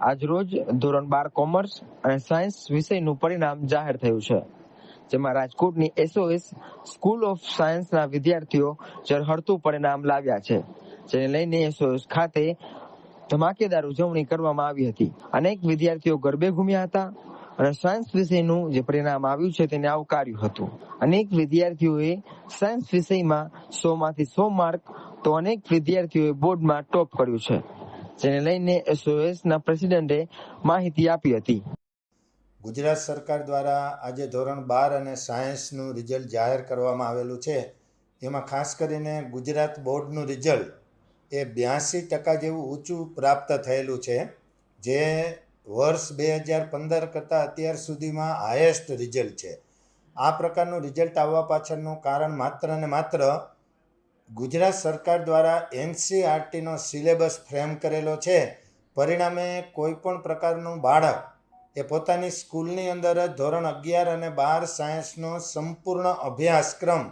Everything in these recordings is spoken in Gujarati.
આજરોજ ધોરણ બાર કોમર્સ અને સાયન્સ વિષયનું પરિણામ જાહેર થયું છે. જેમાં રાજકોટની એસઓએસ સ્કૂલ ઓફ સાયન્સના વિદ્યાર્થીઓ ઝળહળતું પરિણામ લાવ્યા છે. જેને લઈને એસઓએસ ખાતે ધમાકેદાર ઉજવણી કરવામાં આવી હતી. અનેક વિદ્યાર્થીઓ ગરબે ઘૂમ્યા હતા અને સાયન્સ વિષયનું જે પરિણામ આવ્યું છે તેને આવકાર્યું હતું. અનેક વિદ્યાર્થીઓએ સાયન્સ વિષયમાં સો માંથી સો માર્ક તો અનેક વિદ્યાર્થીઓએ બોર્ડમાં ટોપ કર્યું છે. જેને લઈને એસઓએસ ના પ્રેસિડેન્ટે માહિતી આપી હતી. ગુજરાત સરકાર દ્વારા આજે ધોરણ બાર અને સાયન્સનું રિઝલ્ટ જાહેર કરવામાં આવેલું છે. એમાં ખાસ કરીને ગુજરાત બોર્ડનું રિઝલ્ટ એ બ્યાસી ટકા જેવું ઊંચું પ્રાપ્ત થયેલું છે, જે વર્ષ બે હજાર પંદર કરતાં અત્યાર સુધીમાં હાયેસ્ટ રિઝલ્ટ છે. આ પ્રકારનું રિઝલ્ટ આવવા પાછળનું કારણ માત્ર ને માત્ર ગુજરાત સરકાર દ્વારા એનસીઆરટીનો સિલેબસ ફ્રેમ કરેલો છે. પરિણામે કોઈ પણ પ્રકારનું બાળક એ પોતાની સ્કૂલની અંદર જ ધોરણ અગિયાર અને બાર સાયન્સનો સંપૂર્ણ અભ્યાસક્રમ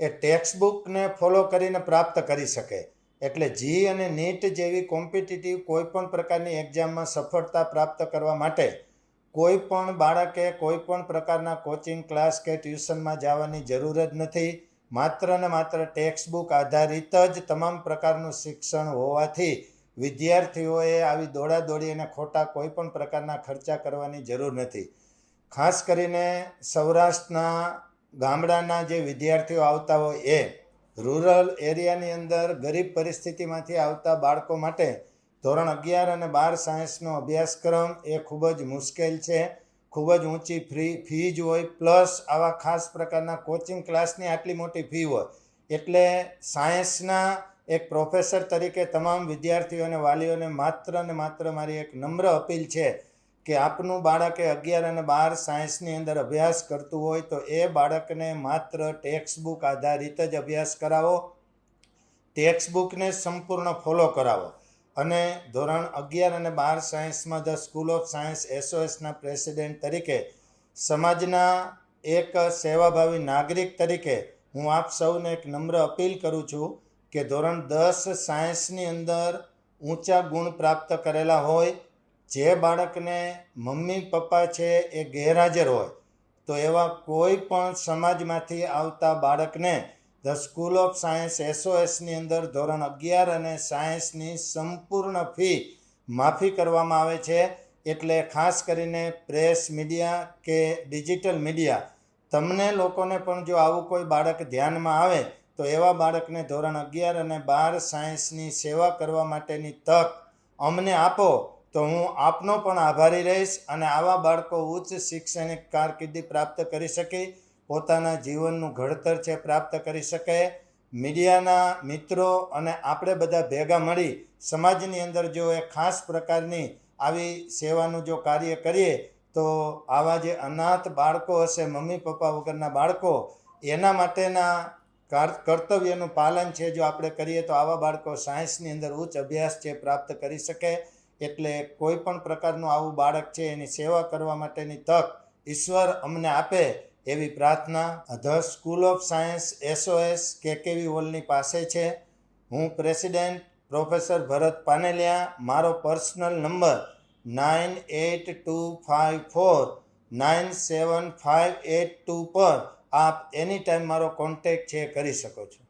એ ટેક્સ્ટ બુકને ફોલો કરીને પ્રાપ્ત કરી શકે. એટલે જી અને નીટ જેવી કોમ્પિટિટિવ કોઈ પણ પ્રકારની એક્ઝામમાં સફળતા પ્રાપ્ત કરવા માટે કોઈ પણ બાળકે કોઈ પણ પ્રકારના કોચિંગ ક્લાસ કે ટ્યુશનમાં જવાની જરૂર જ નથી. માત્ર ને માત્ર ટેક્સ્ટ બુક આધારિત જ તમામ પ્રકારનું શિક્ષણ હોવાથી વિદ્યાર્થીઓએ આવી દોડાદોડી અને ખોટા કોઈ પણ પ્રકારના ખર્ચા કરવાની જરૂર નથી. ખાસ કરીને સૌરાષ્ટ્રના ગામડાના જે વિદ્યાર્થીઓ આવતા હોય એ રૂરલ એરિયાની અંદર ગરીબ પરિસ્થિતિમાંથી આવતા બાળકો માટે ધોરણ અગિયાર અને બાર સાયન્સનો અભ્યાસક્રમ એ ખૂબ જ મુશ્કેલ છે. ખૂબ જ ઊંચી ફ્રી ફીજ હોય પ્લસ આવા ખાસ પ્રકારના કોચિંગ ક્લાસની આટલી મોટી ફી હોય. એટલે સાયન્સના એક પ્રોફેસર તરીકે તમામ વિદ્યાર્થીઓને, વાલીઓને માત્ર ને માત્ર મારી એક નમ્ર અપીલ છે કે આપનું બાળક એ અગિયાર અને બાર સાયન્સની અંદર અભ્યાસ કરતું હોય તો એ બાળકને માત્ર ટેક્સ્ટ બુક આધારિત જ અભ્યાસ કરાવો. ટેક્સ્ટ બુકને સંપૂર્ણ ફોલો કરાવો. અને ધોરણ અગિયાર અને બાર સાયન્સમાં ધ સ્કૂલ ઓફ સાયન્સ એસઓએસના પ્રેસિડેન્ટ તરીકે, સમાજના એક સેવાભાવી નાગરિક તરીકે, હું આપ સૌને એક નમ્ર અપીલ કરું છું કે ધોરણ દસ સાયન્સની અંદર ઊંચા ગુણ પ્રાપ્ત કરેલા હોય, જે બાળકને મમ્મી પપ્પા છે એ ગેરહાજર હોય, તો એવા કોઈ પણ સમાજમાંથી આવતા બાળકને ધ સ્કૂલ ઓફ સાયન્સ એસઓએસની અંદર ધોરણ અગિયાર અને સાયન્સની સંપૂર્ણ ફી માફી કરવામાં આવે છે. એટલે ખાસ કરીને પ્રેસ મીડિયા કે ડિજિટલ મીડિયા તમને લોકોને પણ જો આવું કોઈ બાળક ધ્યાનમાં આવે, તો એવા બાળકને ધોરણ અગિયાર અને બાર સાયન્સની સેવા કરવા માટેની તક અમને આપો, તો હું આપનો પણ આભારી રહીશ અને આવા બાળકો ઉચ્ચ શૈક્ષણિક કારકિર્દી પ્રાપ્ત કરી શકે. પોતાના જીવનનું ઘડતર છે પ્રાપ્ત કરી શકે. મીડિયાના મિત્રો અને આપણે બધા ભેગા મળી સમાજની અંદર જો એ ખાસ પ્રકારની આવી સેવાનું જો કાર્ય કરીએ, તો આવા જે અનાથ બાળકો હશે, મમ્મી પપ્પા વગરના બાળકો, એના માટેના કર્તવ્યનું પાલન છે જો આપણે કરીએ, તો આવા બાળકો સાયન્સની અંદર ઉચ્ચ અભ્યાસ છે પ્રાપ્ત કરી શકે. એટલે કોઈ પણ પ્રકારનું આવું બાળક છે, એની સેવા કરવા માટેની તક ઈશ્વર અમને આપે. એવી પ્રાર્થના the school of science SOS KKV હોલની પાસે છે. હું પ્રેસિડેન્ટ પ્રોફેસર ભરત પાનેલિયા, મારો personal number nine eight two five four nine seven five eight two પર આપ એની ટાઈમ મારો કોન્ટેક છે કરી શકો છો.